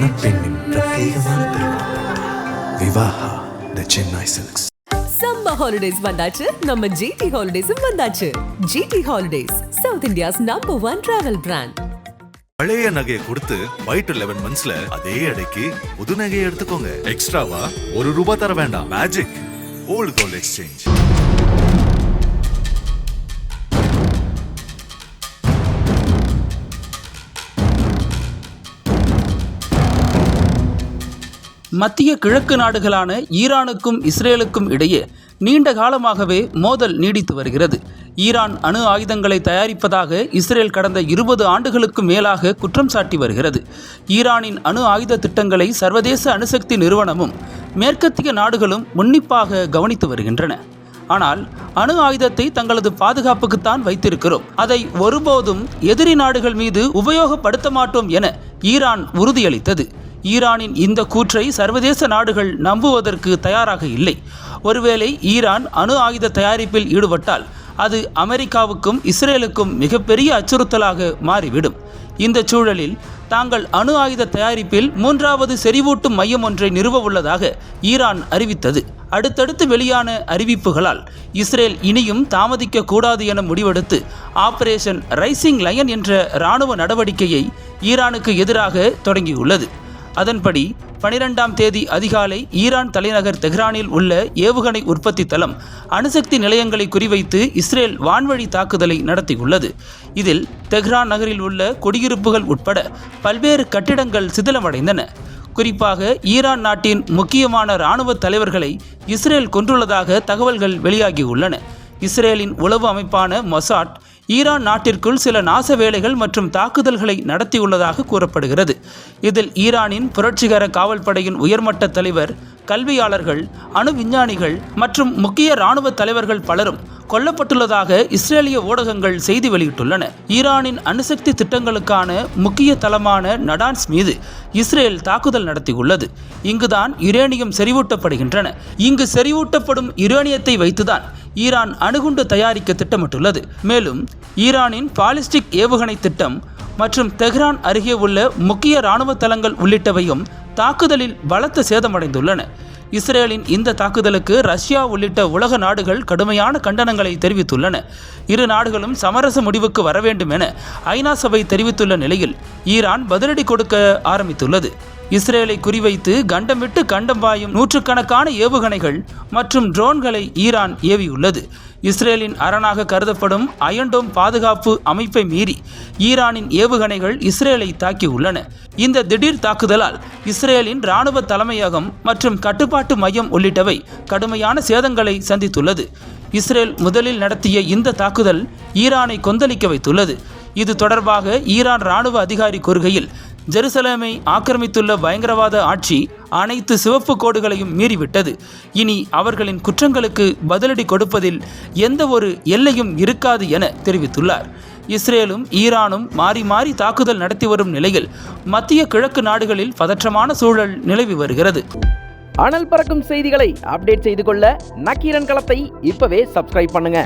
மணப்பெண்ணின் பிரத்யேகமான Vivaha the Chennai silks summer holidays வந்தாச்சு. நம்ம ஜிடி ஹாலிடேஸும் வந்தாச்சு. GT holidays south India's number one travel brand பழைய நகையை கொடுத்து ஒயிட் லெவன் மந்த்ஸ்ல அதே எடைக்கு புது நகையை எடுத்துக்கோங்க. எக்ஸ்ட்ராவா ஒரு ரூபாய் தர வேண்டாம். மேஜிக் ஓல்ட் கோல்ட் எக்ஸ்சேஞ்ச் மத்திய கிழக்கு நாடுகளான ஈரானுக்கும் இஸ்ரேலுக்கும் இடையே நீண்ட காலமாகவே மோதல் நீடித்து வருகிறது. ஈரான் அணு ஆயுதங்களை தயாரிப்பதாக இஸ்ரேல் கடந்த இருபது ஆண்டுகளுக்கு மேலாக குற்றம் சாட்டி வருகிறது. ஈரானின் அணு ஆயுத திட்டங்களை சர்வதேச அணுசக்தி நிறுவனமும் மேற்கத்திய நாடுகளும் உன்னிப்பாக கவனித்து வருகின்றன. ஆனால் அணு ஆயுதத்தை தங்களது பாதுகாப்புக்குத்தான் வைத்திருக்கிறோம். அதை ஒருபோதும் எதிரி நாடுகள் மீது உபயோகப்படுத்த மாட்டோம் என ஈரான் உறுதியளித்தது. ஈரானின் இந்த கூற்றை சர்வதேச நாடுகள் நம்புவதற்கு தயாராக இல்லை. ஒருவேளை ஈரான் அணு ஆயுத தயாரிப்பில் ஈடுபட்டால் அது அமெரிக்காவுக்கும் இஸ்ரேலுக்கும் மிகப்பெரிய அச்சுறுத்தலாக மாறிவிடும். இந்த சூழலில் தாங்கள் அணு ஆயுத தயாரிப்பில் மூன்றாவது செறிவூட்டும் மையம் ஒன்றை நிறுவ உள்ளதாக ஈரான் அறிவித்தது. அடுத்தடுத்து வெளியான அறிவிப்புகளால் இஸ்ரேல் இனியும் தாமதிக்க கூடாது என முடிவெடுத்து ஆபரேஷன் ரைசிங் லயன் என்ற இராணுவ நடவடிக்கையை ஈரானுக்கு எதிராக தொடங்கியுள்ளது. அதன்படி பனிரெண்டாம் தேதி அதிகாலை ஈரான் தலைநகர் தெஹ்ரானில் உள்ள ஏவுகணை உற்பத்தி தளம் அணுசக்தி நிலையங்களை குறிவைத்து இஸ்ரேல் வான்வழி தாக்குதலை நடத்தியுள்ளது. இதில் தெஹ்ரான் நகரில் உள்ள குடியிருப்புகள் உட்பட பல்வேறு கட்டிடங்கள் சிதிலமடைந்தன. குறிப்பாக ஈரான் நாட்டின் முக்கியமான இராணுவ தலைவர்களை இஸ்ரேல் கொன்றுள்ளதாக தகவல்கள் வெளியாகியுள்ளன. இஸ்ரேலின் உளவு அமைப்பான மொசாட் ஈரான் நாட்டிற்குள் சில நாச வேலைகள் மற்றும் தாக்குதல்களை நடத்தியுள்ளதாக கூறப்படுகிறது. இதில் ஈரானின் புரட்சிகர காவல்படையின் உயர்மட்ட தலைவர் கல்வியாளர்கள் அணு விஞ்ஞானிகள் மற்றும் முக்கிய இராணுவ தலைவர்கள் பலரும் கொல்லப்பட்டுள்ளதாக இஸ்ரேலிய ஊடகங்கள் செய்தி வெளியிட்டுள்ளன. ஈரானின் அணுசக்தி திட்டங்களுக்கான முக்கிய தளமான நடான்ஸ் மீது இஸ்ரேல் தாக்குதல் நடத்தியுள்ளது. இங்குதான் யுரேனியம் செறிவூட்டப்படுகின்றன. இங்கு செறிவூட்டப்படும் யுரேனியத்தை வைத்துதான் ஈரான் அணுகுண்டு தயாரிக்க திட்டமிட்டுள்ளது. மேலும் ஈரானின் பாலிஸ்டிக் ஏவுகணை திட்டம் மற்றும் தெஹ்ரான் அருகே உள்ள முக்கிய இராணுவ தளங்கள் உள்ளிட்டவையும் தாக்குதலில் பலத்த சேதமடைந்துள்ளன. இஸ்ரேலின் இந்த தாக்குதலுக்கு ரஷ்யா உள்ளிட்ட உலக நாடுகள் கடுமையான கண்டனங்களை தெரிவித்துள்ளன. இரு நாடுகளும் சமரச முடிவுக்கு வர வேண்டும் என ஐநா சபை தெரிவித்துள்ள நிலையில் ஈரான் பதிலடி கொடுக்க ஆரம்பித்துள்ளது. இஸ்ரேலை குறிவைத்து கண்டம் விட்டு கண்டம் பாயும் நூற்றுக்கணக்கான ஏவுகணைகள் மற்றும் ட்ரோன்களை ஈரான் ஏவியுள்ளது. இஸ்ரேலின் அரணாக கருதப்படும் அயன்டோம் பாதுகாப்பு அமைப்பை மீறி ஈரானின் ஏவுகணைகள் இஸ்ரேலை தாக்கியுள்ளன. இந்த திடீர் தாக்குதலால் இஸ்ரேலின் இராணுவ தலைமையகம் மற்றும் கட்டுப்பாட்டு மையம் உள்ளிட்டவை கடுமையான சேதங்களை சந்தித்துள்ளது. இஸ்ரேல் முதலில் நடத்திய இந்த தாக்குதல் ஈரானை கொந்தளிக்க வைத்துள்ளது. இது தொடர்பாக ஈரான் இராணுவ அதிகாரி கூறுகையில் ஜெருசலேமை ஆக்கிரமித்துள்ள பயங்கரவாத ஆட்சி அனைத்து சிவப்பு கோடுகளையும் மீறிவிட்டது. இனி அவர்களின் குற்றங்களுக்கு பதிலடி கொடுப்பதில் எந்த ஒரு எல்லையும் இருக்காது என தெரிவித்துள்ளார். இஸ்ரேலும் ஈரானும் மாறி மாறி தாக்குதல் நடத்தி வரும் நிலையில் மத்திய கிழக்கு நாடுகளில் பதற்றமான சூழல் நிலவி வருகிறது. அனல் பறக்கும் செய்திகளை அப்டேட் செய்து கொள்ள நக்கீரன் களத்தை இப்பவே சப்ஸ்கிரைப் பண்ணுங்க.